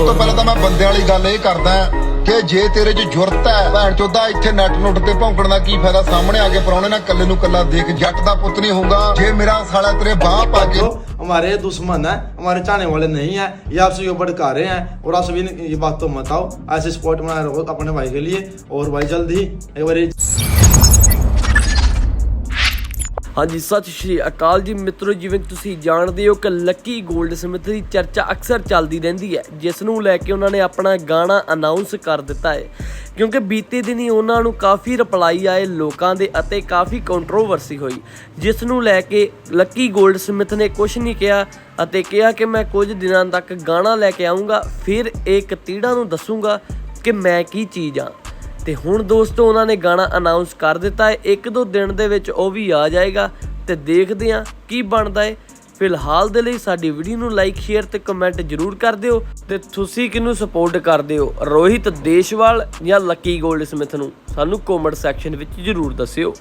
ਤੋਂ ਪਹਿਲਾਂ ਤਾਂ ਮੈਂ ਬੰਦੇ ਵਾਲੀ ਗੱਲ ਇਹ ਕਰਦਾ ਕਿ ਜੇ ਤੇਰੇ 'ਚ ਜੁਰਤ ਹੈ ਭੈਣ ਚੋਦਾ ਇੱਥੇ ਨੈਟ ਨੁੱਟ ਤੇ ਭੌਂਕਣ ਦਾ ਕੀ ਫਾਇਦਾ ਸਾਹਮਣੇ ਆ ਕੇ ਪਰੌਣੇ ਨਾਲ ਕੱਲੇ ਨੂੰ ਕੱਲਾ ਦੇਖ ਜੱਟ ਦਾ ਪੁੱਤ ਨਹੀਂ ਹੋਊਗਾ ਜੇ ਮੇਰਾ ਸਾਲਾ ਤੇਰੇ ਬਾਹ ਪਾ ਕੇ जो हमारे दुश्मन है हमारे चाहने वाले नहीं है ये आपसे ये भड़का रहे हैं और आप सभी ने ये बात तो मत आओ ऐसे स्पॉट बना रहो अपने भाई के लिए और भाई जल्द ही एक बार ਹਾਂਜੀ, ਸਤਿ ਸ਼੍ਰੀ ਅਕਾਲ ਜੀ। ਮਿੱਤਰੋ, ਜਿਵੇਂ ਤੁਸੀਂ ਜਾਣਦੇ ਹੋ ਕਿ ਲੱਕੀ 골ਡ ਸਮਿਥ ਦੀ ਚਰਚਾ ਅਕਸਰ ਚੱਲਦੀ ਰਹਿੰਦੀ ਹੈ, ਜਿਸ ਨੂੰ ਲੈ ਕੇ ਉਹਨਾਂ ਨੇ ਆਪਣਾ ਗਾਣਾ ਅਨਾਉਂਸ ਕਰ ਦਿੱਤਾ ਹੈ। ਕਿਉਂਕਿ ਬੀਤੇ ਦਿਨੀ ਉਹਨਾਂ ਨੂੰ ਕਾਫੀ ਰਿਪਲਾਈ ਆਏ ਲੋਕਾਂ ਦੇ ਅਤੇ ਕਾਫੀ ਕੰਟਰੋਵਰਸੀ ਹੋਈ, ਜਿਸ ਨੂੰ ਲੈ ਕੇ ਲੱਕੀ 골ਡ ਸਮਿਥ ਨੇ ਕੁਝ ਨਹੀਂ ਕਿਹਾ ਅਤੇ ਕਿਹਾ ਕਿ ਮੈਂ ਕੁਝ ਦਿਨਾਂ ਤੱਕ ਗਾਣਾ ਲੈ ਕੇ ਆਉਂਗਾ ਫਿਰ ਇਹ ਕਤੀੜਾ ਨੂੰ ਦੱਸੂਗਾ ਕਿ ਮੈਂ ਕੀ ਚੀਜ਼ ਆ। ਤੇ ਹੁਣ ਦੋਸਤੋ ਉਹਨਾਂ ਨੇ ਗਾਣਾ ਅਨਾਉਂਸ ਕਰ ਦਿੱਤਾ ਹੈ। ਇੱਕ ਦੋ ਦਿਨ ਦੇ ਵਿੱਚ ਉਹ ਵੀ ਆ ਜਾਏਗਾ ਤੇ ਦੇਖਦੇ ਹਾਂ ਕੀ ਬਣਦਾ ਹੈ। ਫਿਲਹਾਲ ਦੇ ਲਈ ਸਾਡੀ ਵੀਡੀਓ ਨੂੰ ਲਾਈਕ ਸ਼ੇਅਰ ਤੇ ਕਮੈਂਟ ਜਰੂਰ ਕਰ ਦਿਓ ਤੇ ਤੁਸੀਂ ਕਿਹਨੂੰ ਸਪੋਰਟ ਕਰਦੇ ਹੋ? ਰੋਹਿਤ ਦੇਸ਼ਵਾਲ ਜਾਂ ਲੱਕੀ ਗੋਲਡ ਸਮਿਥ ਨੂੰ? ਸਾਨੂੰ ਕਮੈਂਟ ਸੈਕਸ਼ਨ ਵਿੱਚ ਜਰੂਰ ਦੱਸਿਓ।